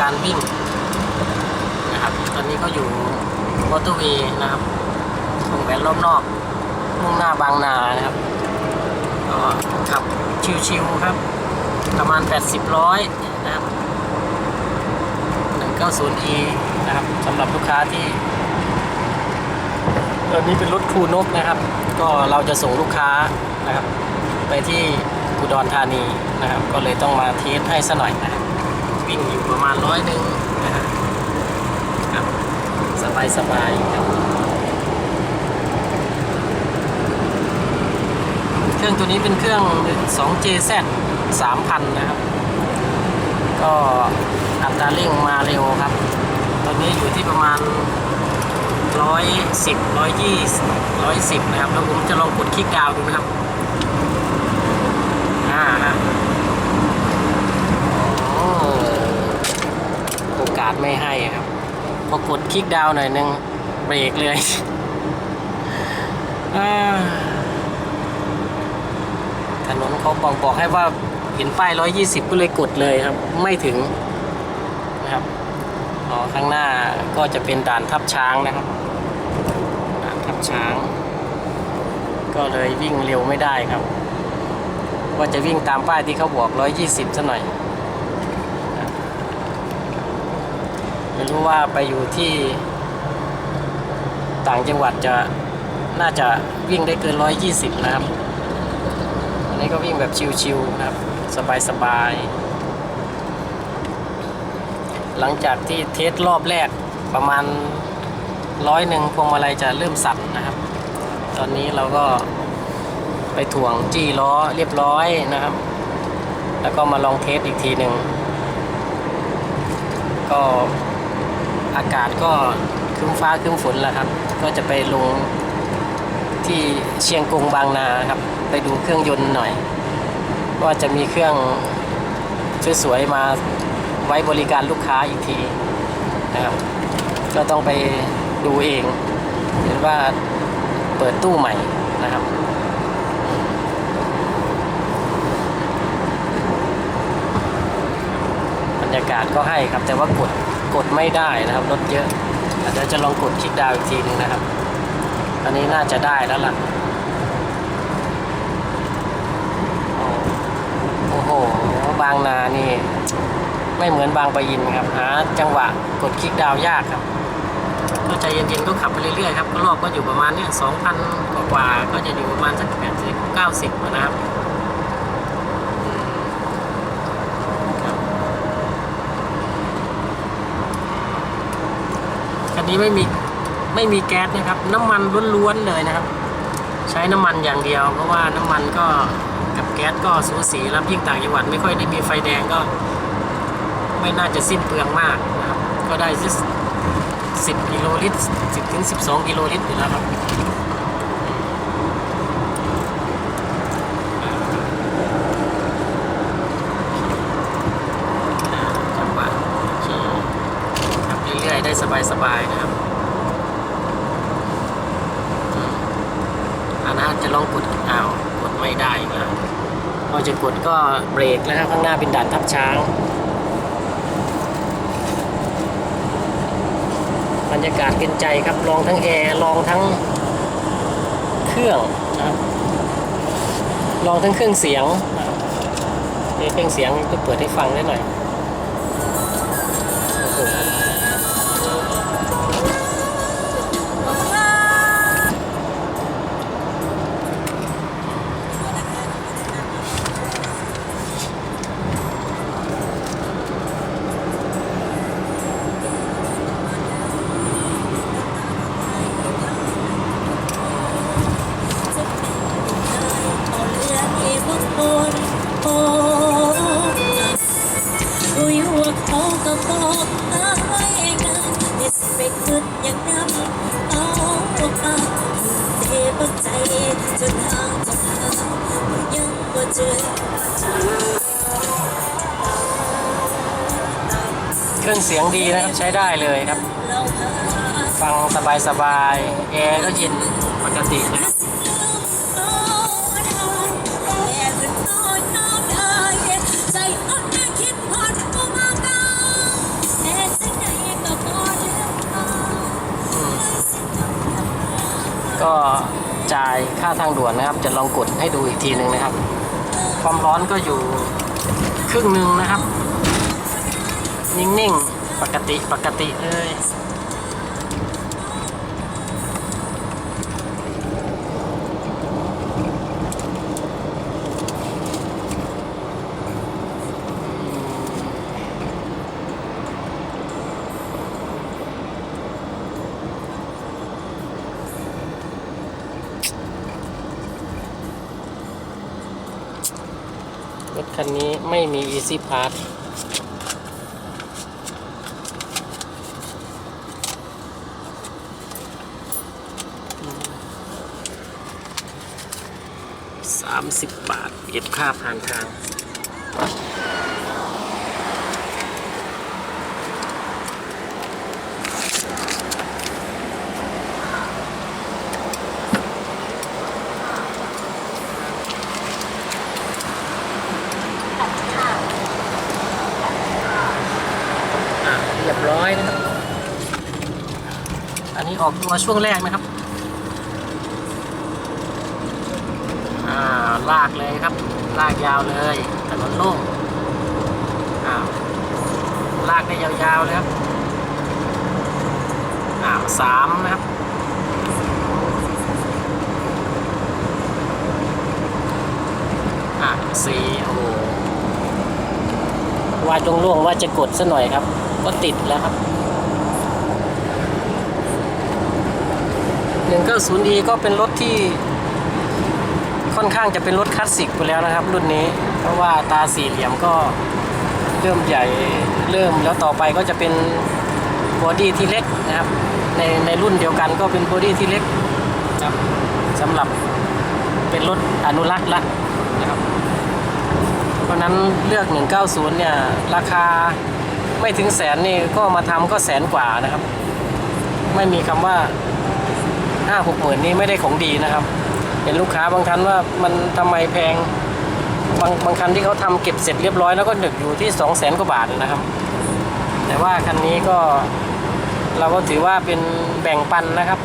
การวิ่งนะครับ ตอนนี้ก็อยู่มอเตอร์เวย์นะครับวงแหวนรอบนอกมุ่งหน้าบางนานะครับก็ขับชิวๆครับ ประมาณ 80 ร้อยนะครับ 190e นะครับสำหรับลูกค้าที่ตอนนี้เป็นรถครูนกนะครับ ก็เราจะส่งลูกค้านะครับ ไปที่อุดรธานีนะครับ ก็เลยต้องมาเทสให้ซะหน่อยนะครับ วิ่งอยู่ประมาณร้อยหนึ่งนะครับครับสบายสบายๆครับ เครื่องตัวนี้เป็นเครื่อง 2JZ 3,000 นะครับ ก็อัตราเร่งมาเร็วครับ ตอนนี้อยู่ที่ประมาณ110 120 110นะครับ แล้วผมจะลองกดคลิกดาวดูนะครับ อ่าฮะโอ้โอกาสไม่ให้ครับ พอกดคลิกดาวหน่อยนึงเบรกเลยถนนเขาบอกบอกให้ว่าเห็นป้าย 120 ก็เลยกดเลยครับ ไม่ถึงนะครับอ๋อข้างหน้าก็จะเป็นด่านทับช้างนะครับด่านทับช้าง ก็เลยวิ่งเร็วไม่ได้ครับ ว่าจะวิ่งตามป้ายที่เขาบอก 120ซะหน่อยครับ ไม่รู้ว่าไปอยู่ที่ต่างจังหวัดจะน่าจะวิ่งได้เกิน 120 นะครับ อันนี้ก็วิ่งแบบชิวๆนะครับ สบายๆ หลังจากที่เทสรอบแรกประมาณร้อยหนึ่งพวงมาลัยจะเริ่มสั่นนะครับ ตอนนี้เราก็ไปถ่วงจี้ล้อเรียบร้อยนะครับ แล้วก็มาลองเทสอีกทีหนึ่งก็ อากาศก็ครึ้มฟ้าครึ้มฝนแล้วครับ ก็จะไปลงที่เชียงกงบางนาครับ ไปดูเครื่องยนต์หน่อยว่าจะมีเครื่องสวยๆมาไว้บริการลูกค้าอีกทีนะครับ ก็ต้องไปดูเองเห็นว่าเปิดตู้ใหม่นะครับบรรยากาศก็ให้ครับแต่ว่ากด กดไม่ได้นะครับรถเยอะเดี๋ยวจะลองกดคลิกดาวอีกทีหนึงนะครับ อันนี้น่าจะได้แล้วล่ะโอ้โหบางนานี่ ไม่เหมือนบางปะอินครับหาจังหวะกดคลิกดาวยากครับก็ใจเย็นๆก็ขับไปเรื่อยๆครับก็รอบก็อยู่ประมาณเนี้สองพันกว่าก็จะอยู่ประมาณสักแปดสิบเก้าสิบนะครับอืมครับคั นี้ไม่มีไม่มีแก๊สนะครับ น้ำมันล้วนๆเลยนะครับ ใช้น้ำมันอย่างเดียว เพราะว่าน้ำมันก็กับแก๊สก็สูสีแล้วยิ่งต่างจังหวัดไม่ค่อยได้มีไฟแดงก็ ไม่น่าจะสิ้นเปลืองมากนะครับ ก็ได้สิบกิโลลิตรสิบถึงสิบสองกิโลลิตรอยู่แล้วครับอ่าจังหวะขี่ขับเรื่อยๆได้ สบายๆนะครับอันนั้นจะลองกดเอากดไม่ได้อีกแล้วพอจะกดก็เบรกแล้วครับข้างหน้าเป็นด่านทับช้าง บรรยากาศเป็นใจครับลองทั้งแอร์ลองทั้งเครื่องนะครับลองทั้งเครื่องเสียงเครื่องเสียงจะเปิดให้ฟังได้หน่อย ก็บอกได้กันเด็ดไปขึ้นยังนำเอาเอาเทปใจจนทางจะหายังบ่เจอเครื่องเสียงดีนะครับใช้ได้เลยครับเราหาฟังสบายๆแอร์ก็เย็นปกตินะ ทางด่วนนะครับ จะลองกดให้ดูอีกทีหนึ่งนะครับ ความร้อนก็อยู่ครึ่งหนึ่งนะครับ นิ่งๆ ปกติปกติเลย คันนี้ไม่มี Easy Pass สามสิบบาท เก็บค่าผ่านทาง อะเรียบร้อยนะครับ อออกตัวช่วงแรกนะครับอ่าลากเลยครับ ลากยาวเลยถนนโล่งอ้าลากได้ยาวๆเลยครับอ้าสามนะครับอะสี่โอ้ว่าจงล่วงว่าจะกดซะหน่อยครับ ก็ติดแล้วครับ 190e ก็เป็นรถที่ค่อนข้างจะเป็นรถคลาสสิกไปแล้วนะครับ รุ่นนี้ เพราะว่าตาสี่เหลี่ยมก็เริ่มใหญ่เริ่มแล้วต่อไปก็จะเป็นบอดี้ที่เล็กนะครับ ในในรุ่นเดียวกันก็เป็นบอดี้ที่เล็กครับสำหรับเป็นรถอนุรักษ์ละนะครับ เพราะนั้นเลือก 190 เนี่ย ราคาไม่ถึงแสนนี่ก็มาทำก็แสนกว่านะครับ ไม่มีคำว่า 5 6หกหมื่นนี่ไม่ได้ของดีนะครับ เห็นลูกค้าบางท่านว่ามันทำไมแพงบางบางคันที่เขาทำเก็บเสร็จเรียบร้อยแล้วก็หนึกอยู่ที่2 0 0แสนกว่าบาทนะครับ แต่ว่าคันนี้ก็เราก็ถือว่าเป็นแบ่งปันนะครับ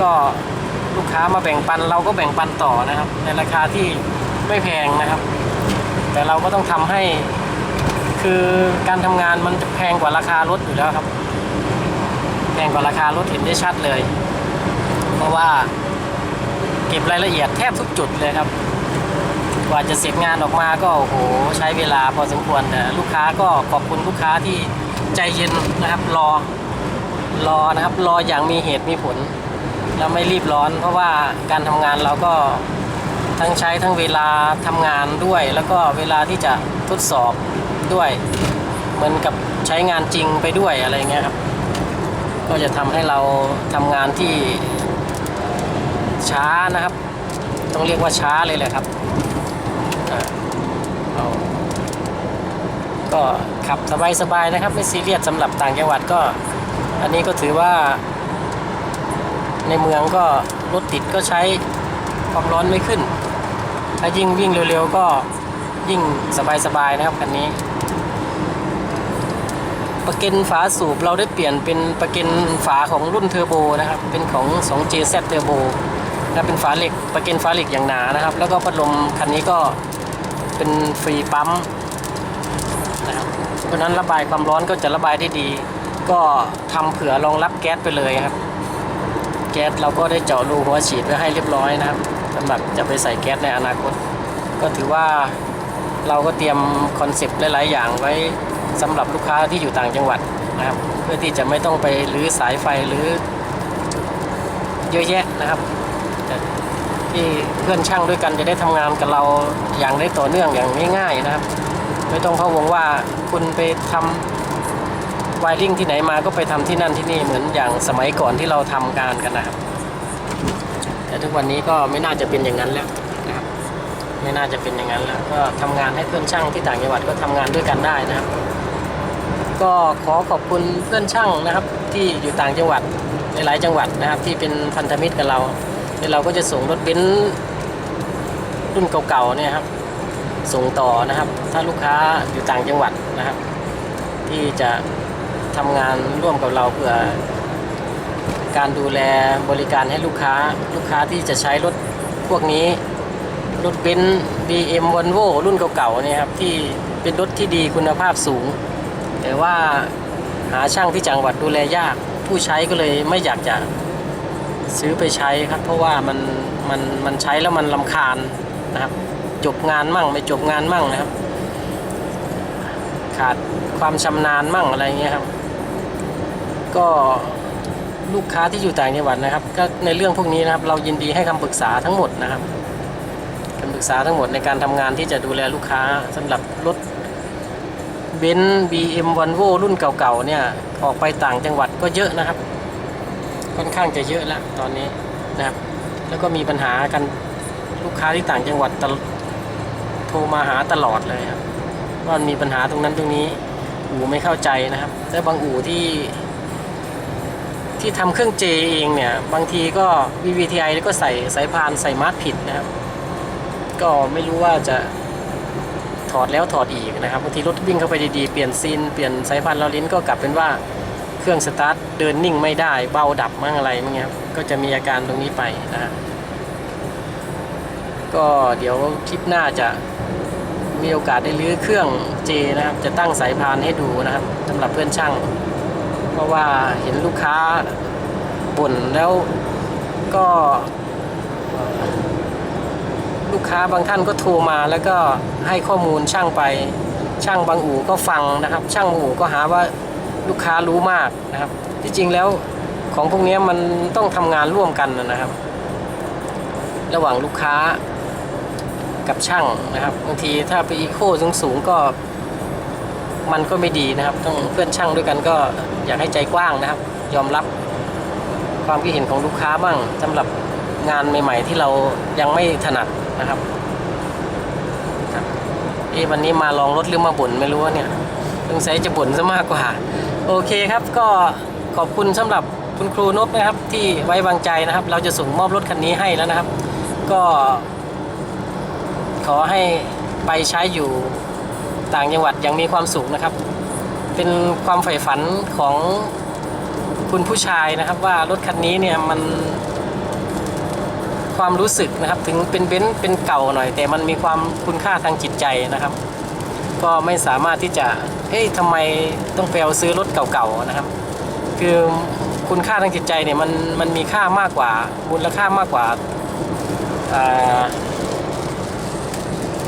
ก็ลูกค้ามาแบ่งปันเราก็แบ่งปันต่อนะครับ ในราคาที่ไม่แพงนะครับ แต่เราก็ต้องทำให้คือการทำงานมันจะแพงกว่าราคารถอยู่แล้วครับ แพงกว่าราคารถเห็นได้ชัดเลย เพราะว่าเก็บรายละเอียดแทบทุกจุดเลยครับ กว่าจะเสร็จงานออกมาก็โอ้โหใช้เวลาพอสมควรแต่ลูกค้าก็ขอบคุณลูกค้าที่ใจเย็นนะครับรอรอนะครับรออย่างมีเหตุมีผล แล้วไม่รีบร้อน เพราะว่าการทำงานเราก็ทั้งใช้ทั้งเวลาทำงานด้วย แล้วก็เวลาที่จะทดสอบด้วย เหมือนกับใช้งานจริงไปด้วยอะไรเงี้ยครับ ก็จะทำให้เราทำงานที่ ช้านะครับ ต้องเรียกว่าช้าเลยแหละครับก็ขับสบายๆนะครับ ไม่ซีเรียสสำหรับต่างจังหวัดก็ อันนี้ก็ถือว่า ในเมืองก็รถติดก็ใช้ความร้อนไม่ขึ้น ถ้ายิ่งวิ่งเร็วๆก็ยิ่งสบายๆนะครับคันนี้ประเก็นฝาสูบเราได้เปลี่ยนเป็นประเก็นฝาของรุ่นเทอร์โบนะครับ เป็นของ 2JZ เทอร์โบ และเป็นฝาเหล็กประเก็นฝาเหล็กอย่างหนานะครับ แล้วก็พัดลมคันนี้ก็เป็นฟรีปั๊มนะครับเพราะนั้นระบายความร้อนก็จะระบายได้ดี ก็ทำเผื่อรองรับแก๊สไปเลยครับ แก๊สเราก็ได้เจาะรูหัวฉีดไว้ให้เรียบร้อยนะครับสำหรับจะไปใส่แก๊สในอนาคต ก็ถือว่าเราก็เตรียมคอนเซปต์หลาย ๆ อย่างไว้สำหรับลูกค้าที่อยู่ต่างจังหวัดนะครับ เพื่อที่จะไม่ต้องไปรื้อสายไฟหรือเยอะแยะนะครับ ที่เพื่อนช่างด้วยกันจะได้ทำงานกับเราอย่างได้ต่อเนื่องอย่างง่ายๆนะครับ ไม่ต้องพะวงว่าคุณไปทำวายริ่งที่ไหนมาก็ไปทำที่นั่นที่นี่เหมือนอย่างสมัยก่อนที่เราทำการกันนะครับ แต่ทุกวันนี้ก็ไม่น่าจะเป็นอย่างนั้นแล้วนะครับ ไม่น่าจะเป็นอย่างนั้นแล้ว ก็ทำงานให้เพื่อนช่างที่ต่างจังหวัดก็ทำงานด้วยกันได้นะครับ ก็ขอขอบคุณเพื่อนช่างนะครับ ที่อยู่ต่างจังหวัดหลายจังหวัดนะครับ ที่เป็นพันธมิตรกับเรา เดี๋ยวเราก็จะส่งรถเบนซ์รุ่นเก่าๆเนี่ยครับ ส่งต่อนะครับ ถ้าลูกค้าอยู่ต่างจังหวัดนะครับ ที่จะทำงานร่วมกับเราเพื่อการดูแลบริการให้ลูกค้าลูกค้าที่จะใช้รถพวกนี้ รถเบนซ์บีเอ็มวอลโวรุ่นเก่าๆเนี่ยครับ ที่เป็นรถที่ดีคุณภาพสูง แต่ว่าหาช่างที่จังหวัดดูแลยาก ผู้ใช้ก็เลยไม่อยากจะ ซื้อไปใช้ครับ เพราะว่ามันมันมันใช้แล้วมันลำคาญนะครับ จบงานมั่งไม่จบงานมั่งนะครับ ขาดความชำนาญมั่งอะไรเงี้ยครับ ก็ลูกค้าที่อยู่ต่างจังหวัดนะครับ ก็ในเรื่องพวกนี้นะครับ เรายินดีให้คำปรึกษาทั้งหมดนะครับคำปรึกษาทั้งหมดในการทำงานที่จะดูแลลูกค้าสำหรับรถเบนซ์บีเอ็มวันโวรุ่นเก่าๆเนี่ยออกไปต่างจังหวัดก็เยอะนะครับ ค่อนข้างจะเยอะแล้วตอนนี้นะครับ แล้วก็มีปัญหากันลูกค้าที่ต่างจังหวัดโทรมาหาตลอดเลยครับว่ามีปัญหาตรงนั้นตรงนี้อู่ไม่เข้าใจนะครับและบางอู่ที่ ที่ทำเครื่องเจเองเนี่ย บางทีก็ VVTI ก็ใส่สายพานใส่มาร์กผิดนะครับ ก็ไม่รู้ว่าจะถอดแล้วถอดอีกนะครับบางทีรถวิ่งเข้าไปดีๆ เปลี่ยนซีนเปลี่ยนสายพานเราลิ้นก็กลับเป็นว่า เครื่องสตาร์ทเดินนิ่งไม่ได้เบาดับมั่งอะไรมั่งเงี้ยครับก็จะมีอาการตรงนี้ไปนะฮะก็เดี๋ยวคลิปหน้าจะมีโอกาสได้รื้อเครื่องเจนะครับ จะตั้งสายพานให้ดูนะครับสำหรับเพื่อนช่าง เพราะว่าเห็นลูกค้าบ่นแล้วก็ลูกค้าบางท่านก็โทรมาแล้วก็ให้ข้อมูลช่างไปช่างบางอู่ก็ฟังนะครับ ช่างบางอู่ก็หาว่า ลูกค้ารู้มากนะครับ ที่จริงแล้วของพวกนี้มันต้องทำงานร่วมกันนะครับ ระหว่างลูกค้ากับช่างนะครับบางทีถ้าไปอีโคสูงสูงก็มันก็ไม่ดีนะครับ ต้องเพื่อนช่างด้วยกันก็อยากให้ใจกว้างนะครับ ยอมรับความคิดเห็นของลูกค้าบ้างสำหรับงานใหม่ ๆ ที่เรายังไม่ถนัดนะครับครับเอะวันนี้มาลองรถหรือมาบ่นไม่รู้ว่าเนี่ยสงสัยจะบ่นซะมากกว่า โอเคครับก็ขอบคุณสำหรับคุณครูนบนะครับที่ไว้วางใจนะครับ เราจะส่งมอบรถคันนี้ให้แล้วนะครับ ก็ ขอให้ไปใช้อยู่ต่างจังหวัดอย่างมีความสุขนะครับ เป็นความใฝ่ฝันของคุณผู้ชายนะครับ ว่ารถคันนี้เนี่ยมันความรู้สึกนะครับ ถึงเป็นเบนซ์เป็นเก่าหน่อย แต่มันมีความคุณค่าทางจิตใจนะครับ ก็ไม่สามารถที่จะ เฮ้ยทำไมต้องไปเอาซื้อรถเก่าๆนะครับ คือคุณค่าทางจิตใจเนี่ยมันมันมีค่ามากกว่ามูลค่ามากกว่า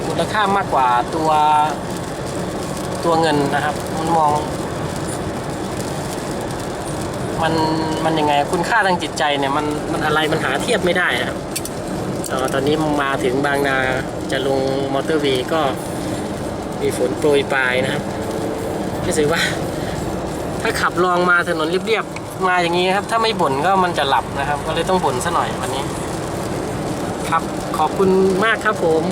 มูลค่ามากกว่าตัวตัวเงินนะครับ มันมอง มันมันยังไงคุณค่าทางจิตใจเนี่ยมันมันอะไรมันหาเทียบไม่ได้นะครับตอนนี้มาถึงบางนาจะลงมอเตอร์เวย์ก็มีฝนโปรยปลายนะครับ รู้สึกว่า ถ้าขับลองมาถนนเรียบๆมาอย่างนี้ครับ ถ้าไม่บ่นก็มันจะหลับนะครับ ก็เลยต้องบ่นซะหน่อยวันนี้ ครับขอบคุณมากครับผม